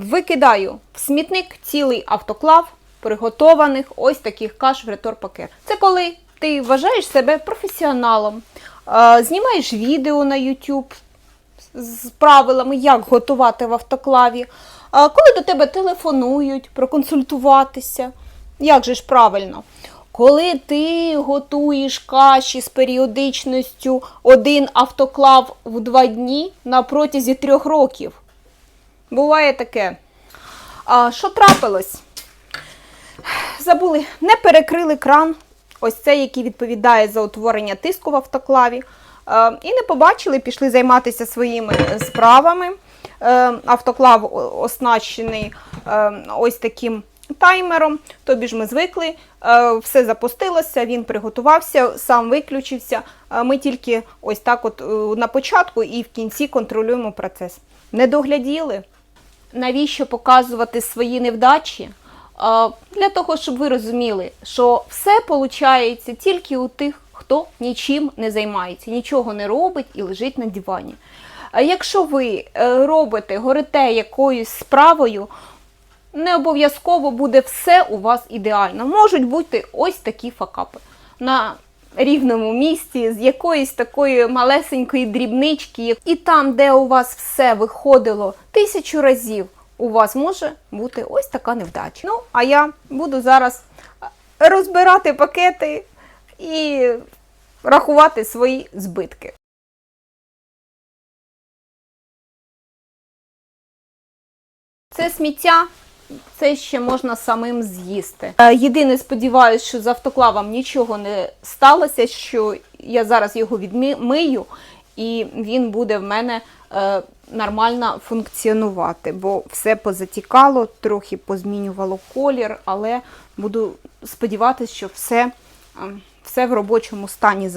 Викидаю в смітник цілий автоклав приготованих ось таких каш в ретор-пакет. Це коли ти вважаєш себе професіоналом, е, знімаєш відео на YouTube з правилами, як готувати в автоклаві. Коли до тебе телефонують, проконсультуватися, як же ж правильно? Коли ти готуєш каші з періодичністю один автоклав в два дні на протязі трьох років. Буває таке. А, що трапилось? Забули, не перекрили кран, ось цей, який відповідає за утворення тиску в автоклаві. І не побачили, пішли займатися своїми справами. Е, автоклав оснащений е, ось таким таймером. Тобі ж ми звикли, е, все запустилося, він приготувався, сам виключився. Ми тільки ось так, от на початку і в кінці контролюємо процес. Не догляділи. Навіщо показувати свої невдачі? Для того, щоб ви розуміли, що все виходить тільки у тих, хто нічим не займається, нічого не робить і лежить на дивані. Якщо ви е, робите, горите якоюсь справою, не обов'язково буде все у вас ідеально. Можуть бути ось такі факапи. На рівному місці з якоїсь такої малесенької дрібнички, і там, де у вас все виходило тисячу разів, у вас може бути ось така невдача. Ну, а я буду зараз розбирати пакети і рахувати свої збитки. Це сміття, це ще можна самим з'їсти. Е, Єдине, сподіваюся, що з автоклавом нічого не сталося, що я зараз його відмию, і він буде в мене е, нормально функціонувати, бо все позатікало, трохи позмінювало колір, але буду сподіватися, що все, е, все в робочому стані.